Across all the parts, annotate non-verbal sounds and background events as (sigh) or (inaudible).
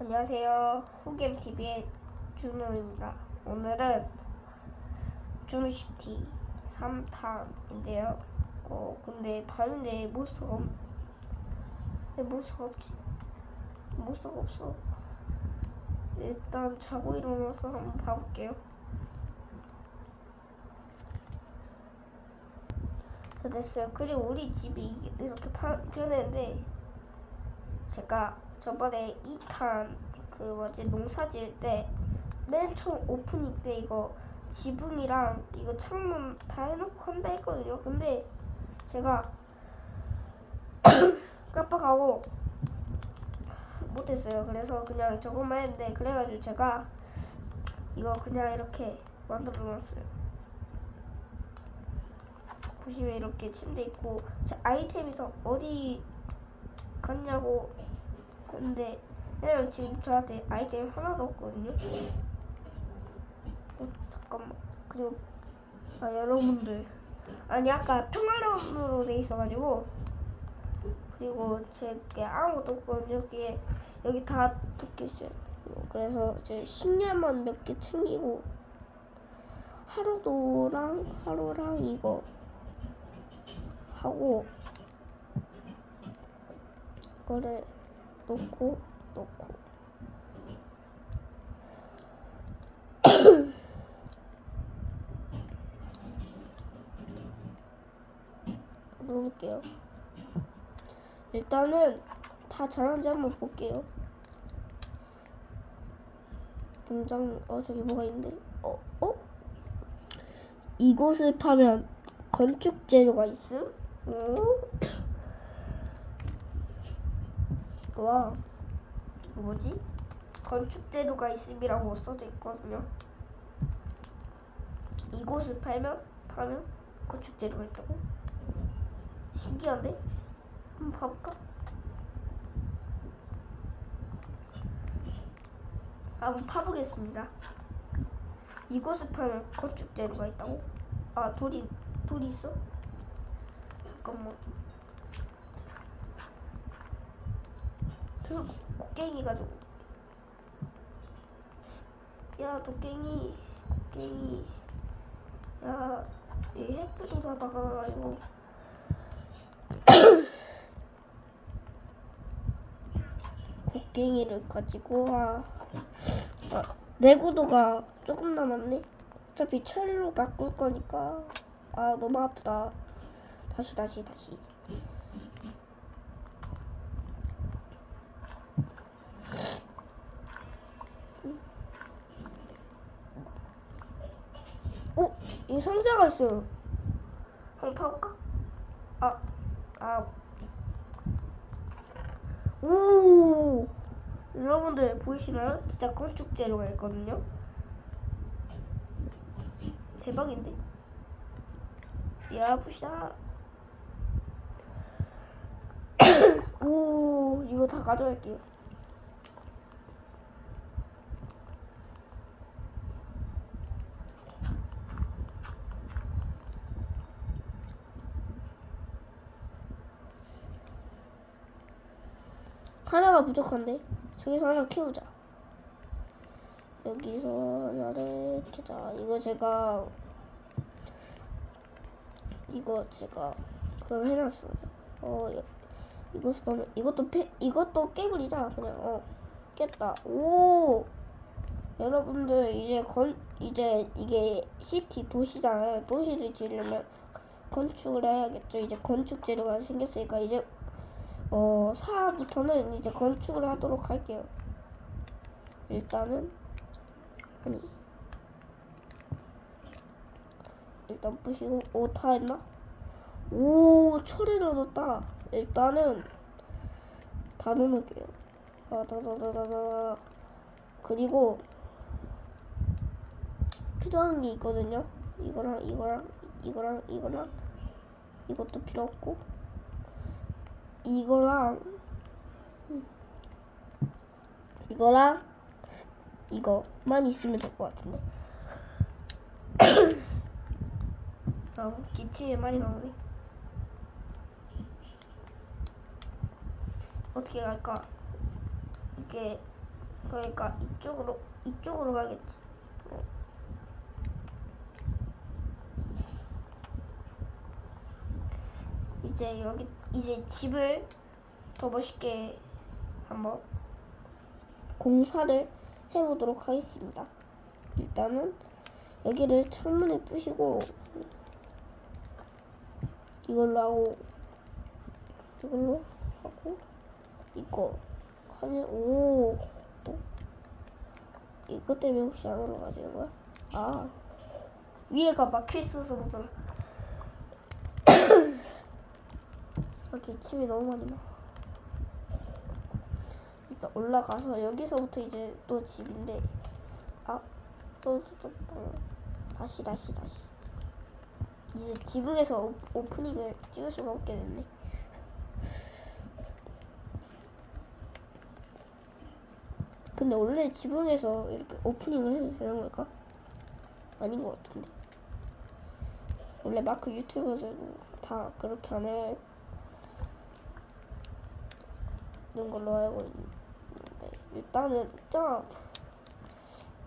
안녕하세요. 후겜TV의 준호입니다. 오늘은 준호시티 3탄인데요. 어, 근데 봤는데 몬스터가 없... 왜 몬스터가 없지? 몬스터가 없어. 일단 자고 일어나서 한번 봐볼게요. 자, 됐어요. 그리고 우리 집이 이렇게 파, 변했는데 제가 저번에 2탄 그 뭐지 농사 지을 때 맨 처음 오프닝 때 이거 지붕이랑 이거 창문 다 해놓고 한다 했거든요. 근데 제가 (coughs) 깜빡하고 못했어요. 그래서 그냥 저것만 했는데 그래가지고 제가 이거 그냥 이렇게 만들어 놨어요. 보시면 이렇게 침대 있고 제 아이템에서 어디 갔냐고 근데 왜냐면 지금 저한테 아이템 하나도 없거든요. 어, 잠깐만. 그리고 아 여러분들 아니 아까 평화로움으로 돼 있어가지고 그리고 제게 아무것도 없거든요. 여기에 여기 다 적혀 있어요. 그래서 이제 식량만 몇 개 챙기고 하루도랑 하루랑 이거 하고 이거를 놓고 놓고 (coughs) 놓을게요. 일단은 다 잘하는지 한번 볼게요. 농장 어 저기 뭐가 있는데 어 어? 이곳을 파면 건축 재료가 있음? 어? 와 이거 뭐지? 건축 재료가 있음이라고 써져 있거든요. 이곳을 팔면 파면 건축 재료가 있다고? 신기한데? 한번 봐볼까? 한번 파보겠습니다. 이곳을 팔면 건축 재료가 있다고? 아 돌이 돌이 있어? 잠깐만. 저 곡괭이 가지고. 야 도깽이 곡괭이. 야, 이 햇빛도 다 박아가지고. 곡괭이를 가지고 와. 아, 내구도가 조금 남았네. 어차피 철로 바꿀 거니까. 아, 너무 아프다. 다시, 다시, 다시. 오, 이 상자가 있어요. 한번 파볼까? 아, 아. 오! 여러분들 보이시나요? 진짜 건축 재료가 있거든요. 대박인데? 야, 보시다. (coughs) 오, 이거 다 가져갈게요. 하나가 부족한데? 저기서 하나 키우자. 여기서 하나를 키자. 이거 제가 이거 제가 그걸 해놨어요. 어 여- 이것을 보면 이것도 패, 이것도 깨물이자 그냥. 어 깼다. 오! 여러분들 이제 건 이제 이게 시티 도시잖아요. 도시를 지으려면 건축을 해야겠죠. 이제 건축 재료가 생겼으니까 이제 어, 4부터는 이제 건축을 하도록 할게요. 일단은, 아니. 일단 부시고, 오, 다 했나? 오, 철을 얻었다. 일단은, 다 넣어놓을게요. 아, 다다다다다. 그리고, 필요한 게 있거든요. 이거랑, 이거랑, 이거랑, 이거랑, 이것도 필요 없고. 이거랑 이거랑 이거만 있으면 될 것 같은데. (coughs) 아, 기침이 많이 나오네. 어떻게 갈까? 이게 그러니까 이쪽으로 이쪽으로 가겠지. 어. 이제 여기 이제 집을 더 멋있게 한번 공사를 해보도록 하겠습니다. 일단은 여기를 창문을 부시고 이걸로 하고 이걸로 하고 이거 하면 오 어? 이것 때문에 혹시 안 올라가지는 거야? 아 위에가 막혀 있어서 못 올라. 이렇게 침이 너무 많이 나. 일단 올라가서 여기서부터 이제 또 집인데 아또 저쪽 방 다시 다시 다시 이제 지붕에서 오, 오프닝을 찍을 수가 없게 됐네. 근데 원래 지붕에서 이렇게 오프닝을 해도 되는 걸까? 아닌 것 같은데. 원래 마크 유튜버들은 다 그렇게 안 해 는 걸로 알고 있는데 일단은 점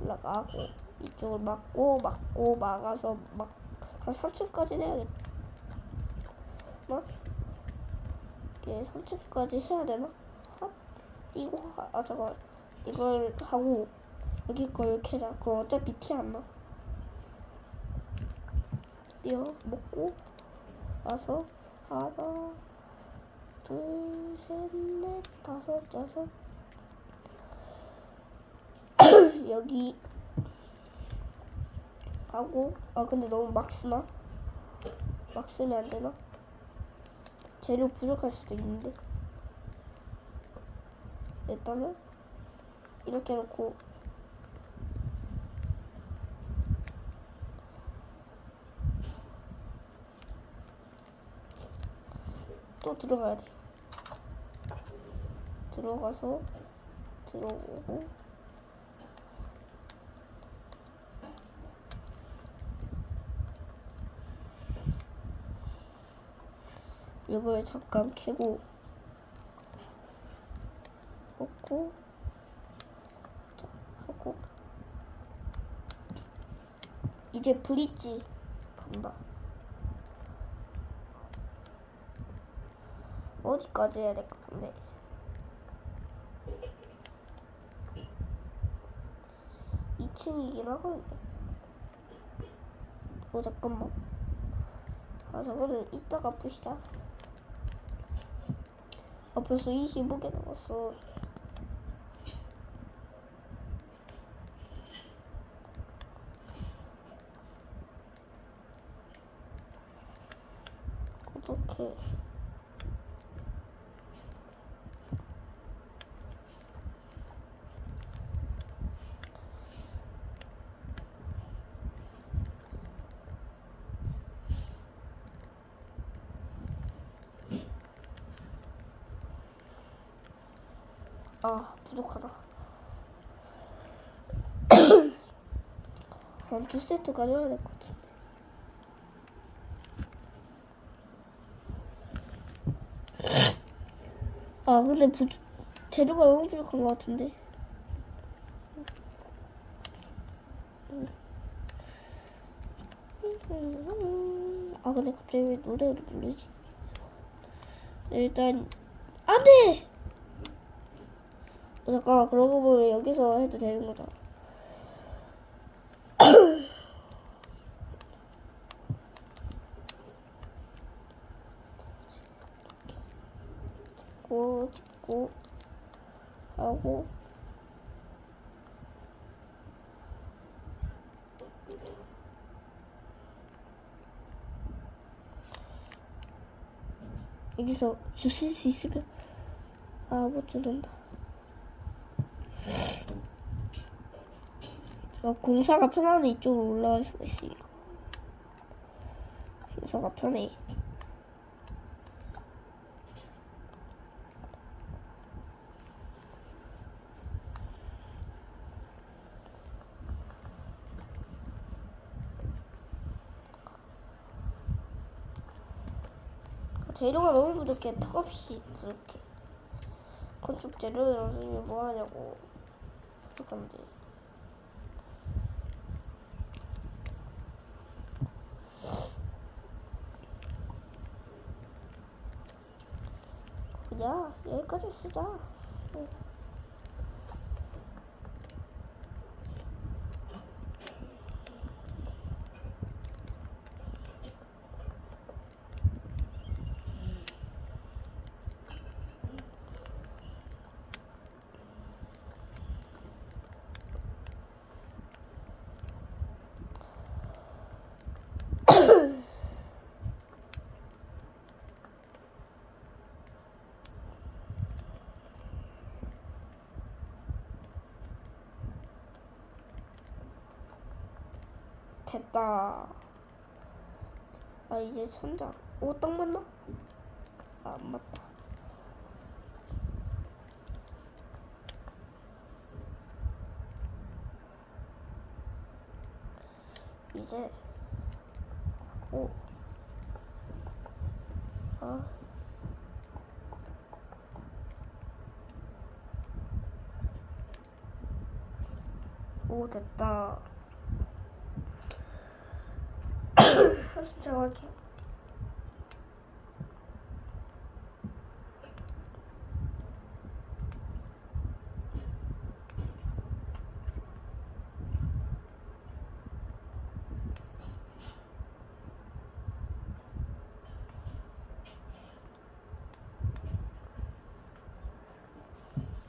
올라가고 이쪽을 막고 막고 막아서 막 한 3층까지 해야겠다. 뭐? 이게 3층까지 해야 되나? 아, 이거 하- 아 잠깐 이걸 하고 여기 거 이렇게 하자. 그럼 어차피 티 안 나. 뛰어 먹고 와서 하나 둘 셋 넷 다섯 여섯 (coughs) 여기 하고 아 근데 너무 막 쓰나? 막 쓰면 안 되나? 재료 부족할 수도 있는데 일단은 이렇게 해놓고 또 들어가야 돼. 들어가서 들어오고 이걸 잠깐 캐고 먹고 자 하고 이제 브릿지 간다. 어디까지 해야 될것 같은데? 이층이긴 하거든요. 어, 잠깐만. 아, 저거는 이따가 부시자. 아, 벌써 25개 남았어. 어떡해. 아 부족하다. (coughs) 한두 세트 가져야 될 것 같은데. (coughs) 아 근데 부 재료가 너무 부족한 것 같은데. 아 근데 갑자기 왜 노래를 부르지? 일단 안돼. 어, 잠깐만 그러고 보면 여기서 해도 되는 거잖아. 고 찍고 하고 여기서 주실 수 있으면 아못 주는다. 공사가 편하네 이쪽으로 올라갈 수가 있으니까. 공사가 편해. 재료가 너무 부족해. 턱없이 부족해 건축 재료를 없으면 뭐하냐고. 그냥 여기까지 쓰자. 응. 됐다. 아 이제 천장. 오, 딱 맞나? 아, 안 맞다. 이제 오. 아. 오 됐다. 한숨 정확해.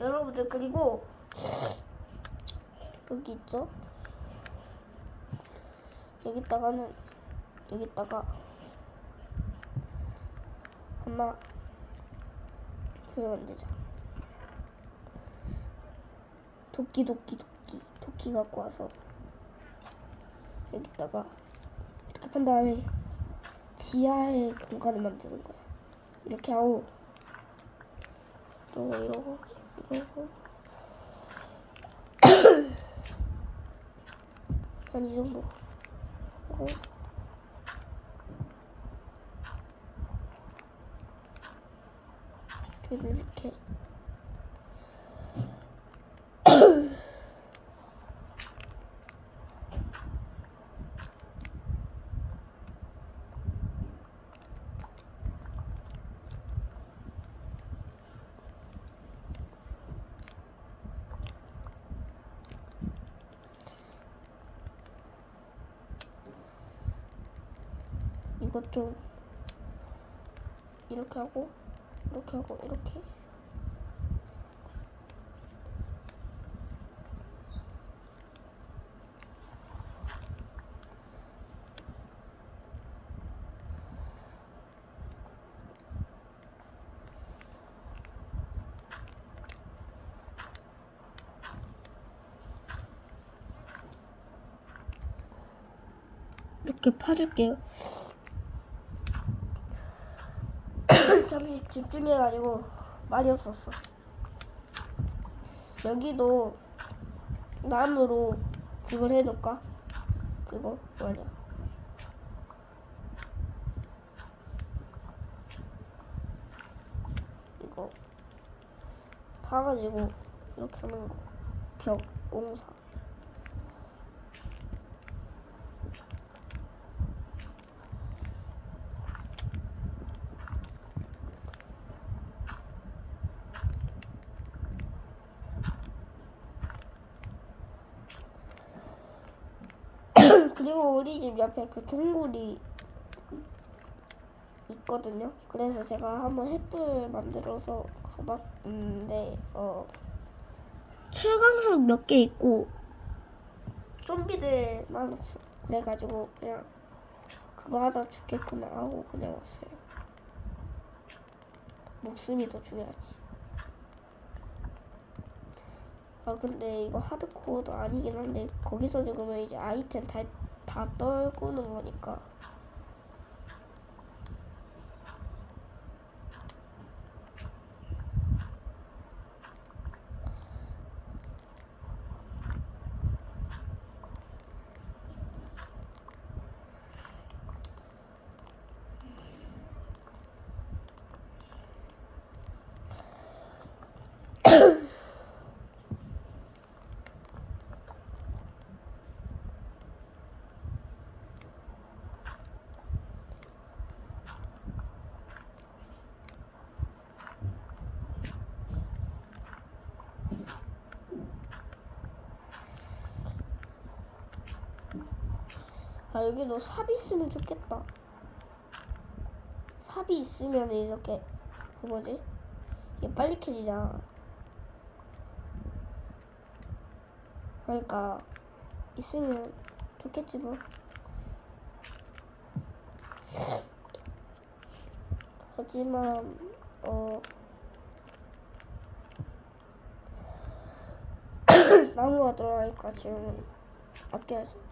여러분들 그리고 여기 있죠? 여기다가는 여기다가 하나 그러면 되자. 도끼 도끼 도끼 도끼 갖고 와서 여기다가 이렇게 판 다음에 지하에 공간을 만드는 거야. 이렇게 하고 이러고 이러고 이러고 (clears throat) 한 이 정도 하고 그리고 이렇게 이것 좀 이렇게 하고 이렇게 하고 이렇게 이렇게 파줄게요. 잠시 집중해가지고 말이 없었어. 여기도 나무로 그걸 해놓을까? 그거 뭐냐? 이거 파가지고 이렇게 하는 거. 벽 공사. 그리고 집 옆에 그 동굴이 있거든요. 그래서 제가 한번 횃불 만들어서 가봤는데 어 철강석 몇 개 있고 좀비들 많았어. 그래가지고 그냥 그거 하다 죽겠구나 하고 그냥 왔어요. 목숨이 더 중요하지. 아 근데 이거 하드코어도 아니긴 한데 거기서 죽으면 이제 아이템 다, 다 떨구는 거니까 여기도 삽 있으면 좋겠다. 삽이 있으면 이렇게 그 뭐지? 이게 빨리 캐지잖아. 그러니까 있으면 좋겠지 뭐. 하지만 어 (coughs) 나무가 들어가니까 지금 아껴야지.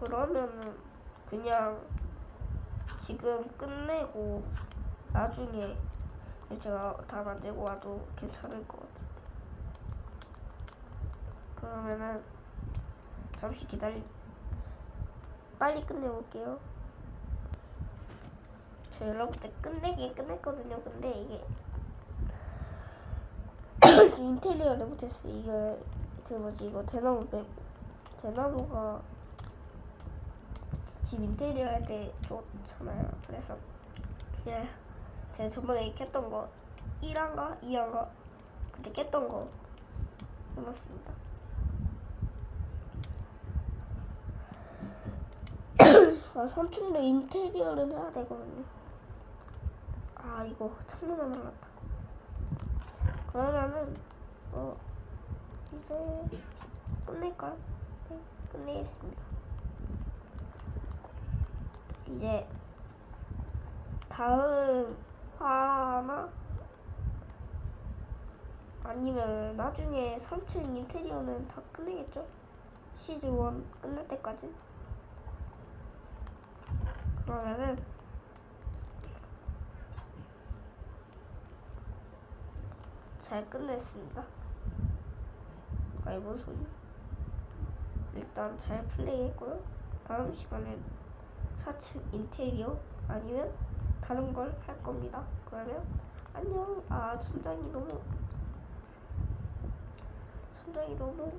그러면은 그냥 지금 끝내고 나중에 제가 다 만들고 와도 괜찮을 것 같은데. 그러면은 잠시 기다리. 빨리 끝내볼게요. 저 여러분들 끝내긴 끝냈거든요. 근데 이게 인테리어를 못했어요. 이거 그 뭐지 이거 대나무 빼고 대나무가 집 인테리어 할 때 좋잖아요. 그래서 그냥 제가 저번에 깼던 거 1화인가 2화인가 그때 깼던 거 해놨습니다. (coughs) 아, 3층도 인테리어를 해야 되거든요. 아 이거 창문 하나 났다. 그러면은 어 이제 끝낼까요? 네, 끝내겠습니다. 이제 다음 화나 아니면 나중에 3층 인테리어는 다 끝내겠죠? 시즌 1 끝날 때까지. 그러면은 잘 끝냈습니다. 아이 뭔 소리? 일단 잘 플레이했고요. 다음 시간엔 4층 인테리어 아니면 다른 걸 할 겁니다. 그러면 안녕. 아 천장이 너무 천장이 너무